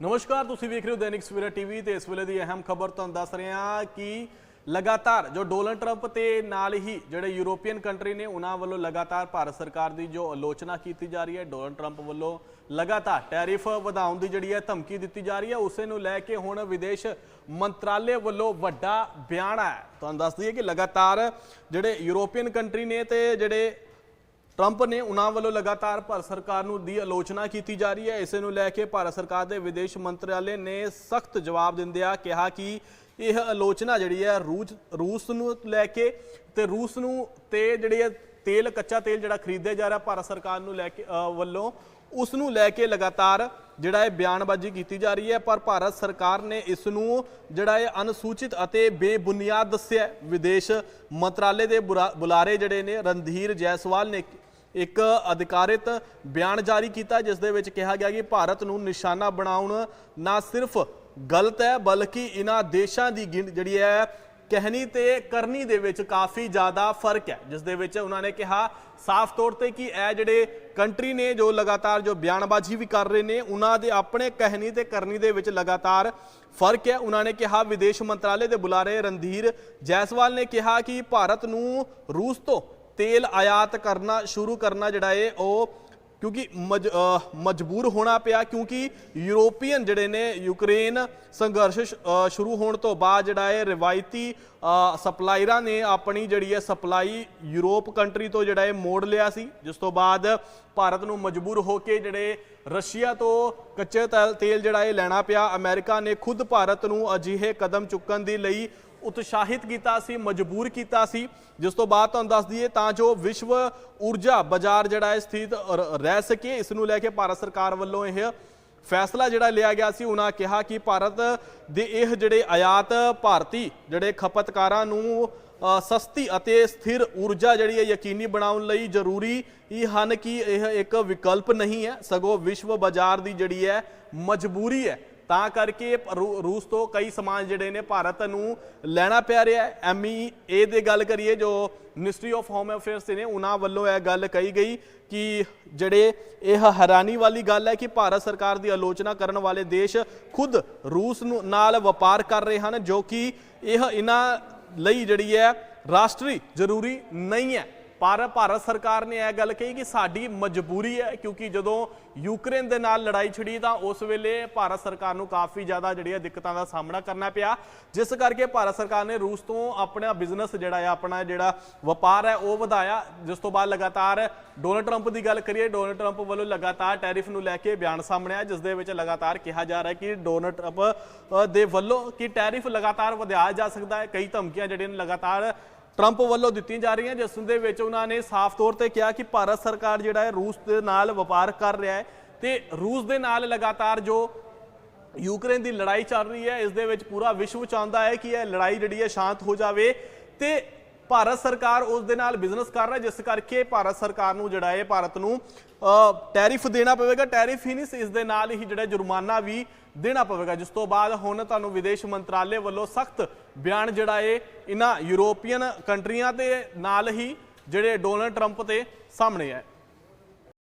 ਨਮਸਕਾਰ, ਤੁਸੀਂ ਵੇਖ ਰਹੇ ਹੋ ਦੈਨਿਕ ਸਵੇਰਾ ਟੀਵੀ ਤੇ ਇਸ ਵੇਲੇ ਦੀ ਅਹਿਮ ਖਬਰ ਤੁਹਾਨੂੰ ਦੱਸ ਰਹੇ ਹਾਂ ਕਿ ਲਗਾਤਾਰ ਜੋ ਡੋਨਲਡ ਟਰੰਪ ਤੇ ਨਾਲ ਹੀ ਜਿਹੜੇ ਯੂਰੋਪੀਅਨ ਕੰਟਰੀ ਨੇ, ਉਹਨਾਂ ਵੱਲੋਂ ਲਗਾਤਾਰ ਭਾਰਤ ਸਰਕਾਰ ਦੀ ਜੋ ਆਲੋਚਨਾ ਕੀਤੀ ਜਾ ਰਹੀ ਹੈ, ਡੋਨਲਡ ਟਰੰਪ ਵੱਲੋਂ ਲਗਾਤਾਰ ਟੈਰਿਫ ਵਧਾਉਣ ਦੀ ਜਿਹੜੀ ਹੈ ਧਮਕੀ ਦਿੱਤੀ ਜਾ ਰਹੀ ਹੈ, ਉਸੇ ਨੂੰ ਲੈ ਕੇ ਹੁਣ ਵਿਦੇਸ਼ ਮੰਤਰਾਲੇ ਵੱਲੋਂ ਵੱਡਾ ਬਿਆਨ ਹੈ। ਤੁਹਾਨੂੰ ਦੱਸ ਦਈਏ ਕਿ ਲਗਾਤਾਰ ਜਿਹੜੇ ਯੂਰੋਪੀਅਨ ਕੰਟਰੀ ਨੇ ਤੇ ਜਿਹੜੇ ਟਰੰਪ ਨੇ ਉਹਨਾਂ ਵੱਲੋਂ ਲਗਾਤਾਰ ਭਾਰਤ ਸਰਕਾਰ ਨੂੰ ਦੀ ਆਲੋਚਨਾ ਕੀਤੀ ਜਾ ਰਹੀ ਹੈ। ਇਸੇ ਨੂੰ ਲੈ ਕੇ ਭਾਰਤ ਸਰਕਾਰ ਦੇ ਵਿਦੇਸ਼ ਮੰਤਰਾਲੇ ਨੇ ਸਖਤ ਜਵਾਬ ਦਿੰਦਿਆਂ ਕਿਹਾ ਕਿ ਇਹ ਆਲੋਚਨਾ ਜਿਹੜੀ ਹੈ ਰੂਸ ਰੂਸ ਨੂੰ ਲੈ ਕੇ ਤੇ ਰੂਸ ਨੂੰ ਤੇ ਜਿਹੜੀ ਹੈ ਤੇਲ, ਕੱਚਾ ਤੇਲ ਜਿਹੜਾ ਖਰੀਦਿਆ ਜਾ ਰਿਹਾ ਭਾਰਤ ਸਰਕਾਰ ਨੂੰ ਲੈ ਕੇ ਵੱਲੋਂ, ਉਸ ਨੂੰ ਲੈ ਕੇ ਲਗਾਤਾਰ ਜਿਹੜਾ ਇਹ ਬਿਆਨਬਾਜ਼ੀ ਕੀਤੀ ਜਾ ਰਹੀ ਹੈ। ਪਰ ਭਾਰਤ ਸਰਕਾਰ ਨੇ ਇਸ ਨੂੰ ਜਿਹੜਾ ਇਹ ਅਨੁਸੂਚਿਤ ਅਤੇ ਬੇਬੁਨਿਆਦ ਦੱਸਿਆ ਵਿਦੇਸ਼ ਮੰਤਰਾਲੇ ਦੇ ਬੁਰਾ- ਬੁਲਾਰੇ ਜਿਹੜੇ ਨੇ ਰਣਧੀਰ ਜੈਸਵਾਲ ਨੇ ਇੱਕ ਅਧਿਕਾਰਿਤ ਬਿਆਨ ਜਾਰੀ ਕੀਤਾ, ਜਿਸ ਦੇ ਵਿੱਚ ਕਿਹਾ ਗਿਆ ਕਿ ਭਾਰਤ ਨੂੰ ਨਿਸ਼ਾਨਾ ਬਣਾਉਣ ਨਾ ਸਿਰਫ ਗਲਤ ਹੈ, ਬਲਕਿ ਇਹਨਾਂ ਦੇਸ਼ਾਂ ਦੀ ਗਿਣ- ਜਿਹੜੀ ਹੈ, ਕਹਿਣੀ ਤੇ ਕਰਨੀ ਦੇ ਵਿੱਚ ਕਾਫੀ ਜ਼ਿਆਦਾ ਫ਼ਰਕ ਹੈ। ਜਿਸ ਦੇ ਵਿੱਚ ਉਹਨਾਂ ਨੇ ਕਿਹਾ, ਸਾਫ਼ ਤੌਰ ਤੇ ਕਿ ਇਹ ਜਿਹੜੇ ਕੰਟਰੀ ਨੇ ਜੋ ਲਗਾਤਾਰ ਜੋ ਬਿਆਨਬਾਜ਼ੀ ਵੀ ਕਰ ਰਹੇ ਨੇ ਉਹਨਾਂ ਦੇ ਆਪਣੇ ਕਹਿਣੀ ਤੇ ਕਰਨੀ ਦੇ ਵਿੱਚ ਲਗਾਤਾਰ ਫ਼ਰਕ ਹੈ। ਉਹਨਾਂ ਨੇ ਕਿਹਾ, ਵਿਦੇਸ਼ ਮੰਤਰਾਲੇ ਦੇ ਬੁਲਾਰੇ ਰਣਧੀਰ ਜੈਸਵਾਲ ਨੇ ਕਿਹਾ ਕਿ ਭਾਰਤ ਨੂੰ ਰੂਸ ਤੋਂ ਤੇਲ ਆਯਾਤ ਕਰਨਾ, ਸ਼ੁਰੂ ਕਰਨਾ ਜਿਹੜਾ ਹੈ ਉਹ ਕਿਉਂਕਿ ਮਜ- ਮਜਬੂਰ ਹੋਣਾ ਪਿਆ ਕਿਉਂਕਿ ਯੂਰੋਪੀਅਨ ਜਿਹੜੇ ਨੇ, ਯੂਕਰੇਨ ਸੰਘਰਸ਼ ਸ਼ੁਰੂ ਹੋਣ ਤੋਂ ਬਾਅਦ ਜਿਹੜਾ ਹੈ ਰਿਵਾਇਤੀ ਅਹ ਸਪਲਾਇਰਾਂ ਨੇ ਆਪਣੀ ਜਿਹੜੀ ਹੈ ਸਪਲਾਈ ਯੂਰਪ ਕੰਟਰੀ ਤੋਂ ਜਿਹੜਾ ਹੈ ਮੋੜ ਲਿਆ ਸੀ, ਜਿਸ ਤੋਂ ਬਾਅਦ ਭਾਰਤ ਨੂੰ ਮਜਬੂਰ ਹੋ ਕੇ ਜਿਹੜੇ ਰਸ਼ੀਆ ਤੋਂ ਕੱਚੇ ਤੇਲ- ਤੇਲ ਜਿਹੜਾ ਇਹ ਲੈਣਾ ਪਿਆ, ਅਮਰੀਕਾ ਨੇ ਖੁਦ ਭਾਰਤ ਨੂੰ ਅਜਿਹੇ ਕਦਮ ਚੁੱਕਣ ਦੇ ਲਈ ਉਤਸ਼ਾਹਿਤ ਕੀਤਾ ਸੀ, ਮਜਬੂਰ ਕੀਤਾ ਸੀ। ਜਿਸ ਤੋਂ ਬਾਅਦ ਤੁਹਾਨੂੰ ਦੱਸ ਦਈਏ, ਤਾਂ ਜੋ ਵਿਸ਼ਵ ਊਰਜਾ ਬਾਜ਼ਾਰ ਜਿਹੜਾ ਹੈ ਸਥਿਤ ਰ- ਰਹਿ ਸਕੇ, ਇਸ ਨੂੰ ਲੈ ਕੇ ਭਾਰਤ ਸਰਕਾਰ ਵੱਲੋਂ ਇਹ ਫੈਸਲਾ ਜਿਹੜਾ ਲਿਆ ਗਿਆ ਸੀ, ਉਹਨਾਂ ਕਿਹਾ ਕਿ ਭਾਰਤ ਦੇ ਇਹ ਜਿਹੜੇ ਆਯਾਤ ਭਾਰਤੀ ਜਿਹੜੇ ਖਪਤਕਾਰਾਂ ਨੂੰ ਸਸਤੀ ਅਤੇ ਸਥਿਰ ਊਰਜਾ ਜਿਹੜੀ ਹੈ ਯਕੀਨੀ ਬਣਾਉਣ ਲਈ ਜ਼ਰੂਰੀ ਇਹ ਹਨ ਕਿ ਇਹ ਇੱਕ ਵਿਕਲਪ ਨਹੀਂ ਹੈ। ਸਗੋਂ ਵਿਸ਼ਵ ਬਾਜ਼ਾਰ ਦੀ ਜਿਹੜੀ ਹੈ, ਮਜਬੂਰੀ ਹੈ ਤਾਂ ਕਰਕੇ ਰੂ- ਰੂਸ ਤੋਂ ਕਈ ਸਮਾਨ ਜਿਹੜੇ ਨੇ ਭਾਰਤ ਨੂੰ ਲੈਣਾ ਪੈ ਰਿਹਾ ਹੈ। ਏ ਦੇ ਗੱਲ ਕਰੀਏ, ਜੋ ਮਿਨਿਸਟਰੀ ਆਫ ਹੋਮ ਅਫੇਅਰਸ ਦੇ ਨੇ, ਉਹਨਾਂ ਵੱਲੋਂ ਇਹ ਗੱਲ ਕਹੀ ਗਈ ਕਿ ਜਿਹੜੇ ਇਹ ਹੈਰਾਨੀ ਵਾਲੀ ਗੱਲ ਹੈ ਕਿ ਭਾਰਤ ਸਰਕਾਰ ਦੀ ਆਲੋਚਨਾ ਕਰਨ ਵਾਲੇ ਦੇਸ਼ ਖੁਦ ਰੂਸ ਨੂੰ ਨਾਲ ਵਪਾਰ ਕਰ ਰਹੇ ਹਨ, ਜੋ ਕਿ ਇਹ ਇਹਨਾਂ ਲਈ ਜਿਹੜੀ ਹੈ ਰਾਸ਼ਟਰੀ ਜ਼ਰੂਰੀ ਨਹੀਂ ਹੈ। ਪਰ ਭਾਰਤ ਸਰਕਾਰ ਨੇ ਇਹ ਗੱਲ ਕਹੀ ਕਿ ਸਾਡੀ ਮਜਬੂਰੀ ਹੈ, ਕਿਉਂਕਿ ਜਦੋਂ ਯੂਕਰੇਨ ਦੇ ਨਾਲ ਲੜਾਈ ਛਿੜੀ ਤਾਂ ਉਸ ਵੇਲੇ ਭਾਰਤ ਸਰਕਾਰ ਨੂੰ ਕਾਫੀ ਜ਼ਿਆਦਾ ਜਿਹੜੀਆਂ ਦਿੱਕਤਾਂ ਦਾ ਸਾਹਮਣਾ ਕਰਨਾ ਪਿਆ। ਜਿਸ ਕਰਕੇ ਭਾਰਤ ਸਰਕਾਰ ਨੇ ਰੂਸ ਤੋਂ ਆਪਣਾ ਬਿਜ਼ਨਸ ਜਿਹੜਾ ਹੈ ਆਪਣਾ ਜਿਹੜਾ ਵਪਾਰ ਹੈ, ਉਹ ਵਧਾਇਆ। ਜਿਸ ਤੋਂ ਬਾਅਦ ਲਗਾਤਾਰ ਡੋਨਲਡ ਟਰੰਪ ਦੀ ਗੱਲ ਕਰੀਏ, ਡੋਨਲਡ ਟਰੰਪ ਵੱਲੋਂ ਲਗਾਤਾਰ ਟੈਰਿਫ ਨੂੰ ਲੈ ਕੇ ਬਿਆਨ ਸਾਹਮਣੇ ਆਇਆ, ਜਿਸ ਦੇ ਵਿੱਚ ਲਗਾਤਾਰ ਕਿਹਾ ਜਾ ਰਿਹਾ ਹੈ ਕਿ ਡੋਨਲਡ ਟਰੰਪ ਦੇ ਵੱਲੋਂ ਕਿ ਟੈਰਿਫ ਲਗਾਤਾਰ ਵਧਾਇਆ ਜਾ ਸਕਦਾ ਹੈ। ਕਈ ਧਮਕੀਆਂ ਜਿਹੜੀਆਂ ਨੇ ਲਗਾਤਾਰ ਟਰੰਪ ਵੱਲੋਂ ਦਿੱਤੀਆਂ ਜਾ ਰਹੀਆਂ ਜਿਸ ਦੇ ਵਿੱਚ ਉਹਨਾਂ ਨੇ ਸਾਫ਼ ਤੌਰ ਤੇ ਕਿਹਾ ਕਿ ਭਾਰਤ ਸਰਕਾਰ ਜਿਹੜਾ ਹੈ ਰੂਸ ਦੇ ਨਾਲ ਵਪਾਰ ਕਰ ਰਿਹਾ ਹੈ ਤੇ ਰੂਸ ਦੇ ਨਾਲ ਲਗਾਤਾਰ ਜੋ ਯੂਕਰੇਨ ਦੀ ਲੜਾਈ ਚੱਲ ਰਹੀ ਹੈ, ਇਸ ਦੇ ਵਿੱਚ ਪੂਰਾ ਵਿਸ਼ਵ ਚਾਹੁੰਦਾ ਹੈ ਕਿ ਇਹ ਲੜਾਈ ਜਿਹੜੀ ਹੈ ਸ਼ਾਂਤ ਹੋ ਜਾਵੇ ਤੇ ਭਾਰਤ ਸਰਕਾਰ ਉਸ ਦੇ ਨਾਲ ਬਿਜ਼ਨਸ ਕਰ ਰਿਹਾ ਜਿਸ ਕਰਕੇ ਭਾਰਤ ਸਰਕਾਰ ਨੂੰ ਜਿਹੜਾ ਹੈ ਭਾਰਤ ਨੂੰ ਟੈਰਿਫ ਦੇਣਾ ਪਵੇਗਾ। ਟੈਰਿਫ ਹੀ ਨਹੀਂ ਇਸ ਦੇ ਨਾਲ ਹੀ ਜਿਹੜਾ ਜੁਰਮਾਨਾ ਵੀ ਦੇਣਾ ਪਵੇਗਾ। ਜਿਸ ਤੋਂ ਬਾਅਦ ਹੁਣ ਤੁਹਾਨੂੰ ਵਿਦੇਸ਼ ਮੰਤਰਾਲੇ ਵੱਲੋਂ ਸਖਤ ਬਿਆਨ ਜਿਹੜਾ ਹੈ ਇਹਨਾਂ ਯੂਰੋਪੀਅਨ ਕੰਟਰੀਆਂ ਦੇ ਨਾਲ ਹੀ ਜਿਹੜੇ ਡੋਨਲਡ ਟਰੰਪ ਤੇ ਸਾਹਮਣੇ ਹੈ।